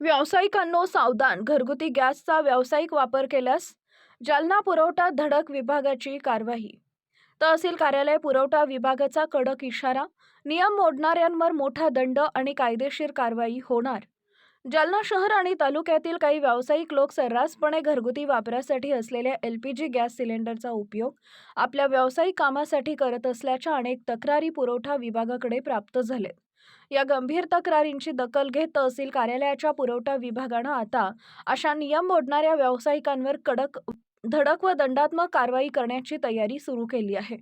व्यावसायिकांनो सावधान. घरगुती गॅसचा व्यावसायिक वापर केल्यास जालना पुरवठा धडक विभागाची कारवाई. तहसील कार्यालय पुरवठा विभागाचा कडक इशारा. नियम मोडणाऱ्यांवर मोठा दंड आणि कायदेशीर कारवाई होणार. जालना शहर आणि तालुक्यातील काही व्यावसायिक लोक सर्रासपणे घरगुती वापरासाठी असलेल्या एल पी जी गॅस सिलेंडरचा उपयोग आपल्या व्यावसायिक कामासाठी करत असल्याच्या अनेक तक्रारी पुरवठा विभागाकडे प्राप्त झाले या गंभीर तक्रारींची दखल घेत तहसील कार्यालयाच्या पुरवठा विभागानं आता अशा नियम मोडणाऱ्या व्यावसायिकांवर कडक धडक व दंडात्मक कारवाई करण्याची तयारी सुरू केली आहे.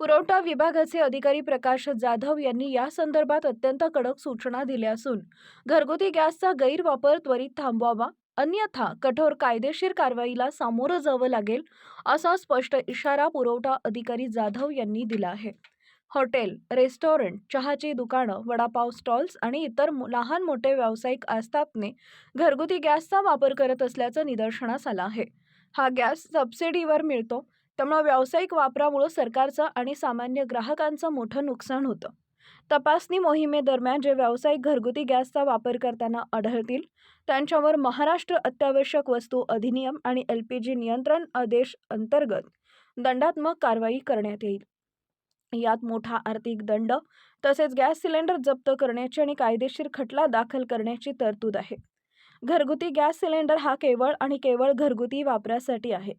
पुरवठा विभागाचे अधिकारी प्रकाश जाधव यांनी या संदर्भात अत्यंत कडक सूचना दिल्या असून घरगुती गॅसचा गैरवापर त्वरित थांबवावा अन्यथा कठोर कायदेशीर कारवाईला सामोरं जावं लागेल असा स्पष्ट इशारा पुरवठा अधिकारी जाधव यांनी दिला आहे. हॉटेल रेस्टॉरंट चहाची दुकानं वडापाव स्टॉल्स आणि इतर लहान मोठे व्यावसायिक आस्थापने घरगुती गॅसचा वापर करत असल्याचं निदर्शनास आलं आहे. हा गॅस सबसिडीवर मिळतो त्यामुळे व्यावसायिक वापरामुळं सरकारचं आणि सामान्य ग्राहकांचं मोठं नुकसान होतं. तपासणी मोहिमेदरम्यान जे व्यावसायिक घरगुती गॅसचा वापर करताना आढळतील त्यांच्यावर महाराष्ट्र अत्यावश्यक वस्तू अधिनियम आणि एल पी जी नियंत्रण आदेश अंतर्गत दंडात्मक कारवाई करण्यात येईल. यात मोठा आर्थिक दंड तसेच गॅस सिलेंडर जप्त करण्याची आणि कायदेशीर खटला दाखल करण्याची तरतूद आहे. घरगुती गॅस सिलेंडर हा केवळ आणि केवळ घरगुती वापरासाठी आहे.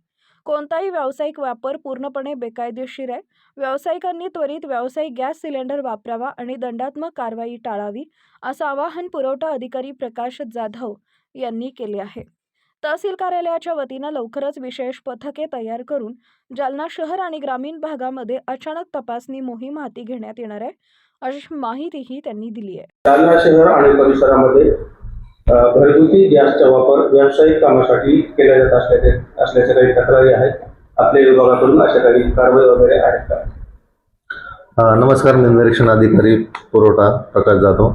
कोणताही व्यावसायिक वापर पूर्णपणे बेकायदेशीर आहे. व्यावसायिकांनी त्वरित व्यावसायिक गॅस सिलेंडर वापरावा आणि दंडात्मक कारवाई टाळावी असं आवाहन पुरवठा अधिकारी प्रकाश जाधव यांनी केले आहे. तहसील कार्यालयाच्या वतीनं लवकरच विशेष पथके तयार करून जालना शहर आणि ग्रामीण भागामध्ये अचानक तपासणी मोहीम हाती घेण्यात येणार आहे. अशी माहितीही त्यांनी दिली आहे. जालना शहर आणि परिसरामध्ये घरगुती गॅसचा वापर व्यावसायिक कामासाठी केला जात असल्याचे असल्याच्या काही तक्रारी आहेत. आपल्या विभागाकडून अशा काही कारवाई वगैरे आहेत का? नमस्कार मी निरीक्षण अधिकारी पुरवठा प्रकाश जाधव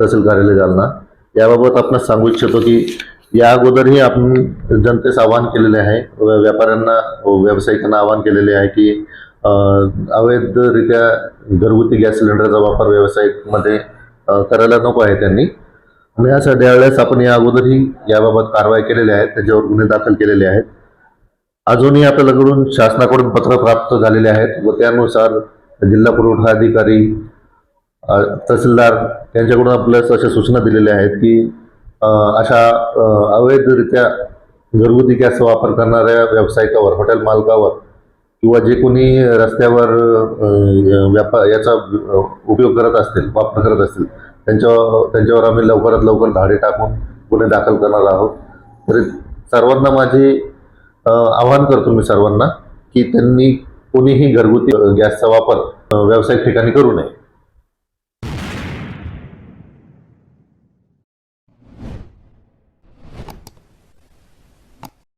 तहसील कार्यालय जालना. याबाबत आपण सांगू इच्छितो की या अगोदरही आपण जनतेस आवाहन केलेले आहे व व्यापाऱ्यांना व्यावसायिकांना आवाहन केलेले आहे की अवैधरित्या घरगुती गॅस सिलेंडरचा वापर व्यावसायिकमध्ये करायला नको आहे त्यांनी. आणि यासाठी वेळेस आपण या अगोदरही याबाबत कारवाई केलेल्या आहेत त्याच्यावर गुन्हे दाखल केलेले आहेत. अजूनही आपल्याकडून शासनाकडून पत्र प्राप्त झालेले आहेत व त्यानुसार जिल्हा पुरवठा अधिकारी तहसीलदार यांच्याकडून आपल्यास अशा सूचना दिलेल्या आहेत की अशा अवैधरित्या घरगुती गॅसचा वापर करणाऱ्या व्यावसायिकावर हॉटेल मालकावर किंवा जे कोणी रस्त्यावर व्यापार याचा उपयोग करत असतील वापर करत असतील त्यांच्यावर त्यांच्यावर आम्ही लवकरात लवकर धाडे टाकून गुन्हे दाखल करणार आहोत. तरी सर्वांना माझी आवाहन करतो मी सर्वांना की त्यांनी कोणीही घरगुती गॅसचा वापर व्यावसायिक ठिकाणी करू नये.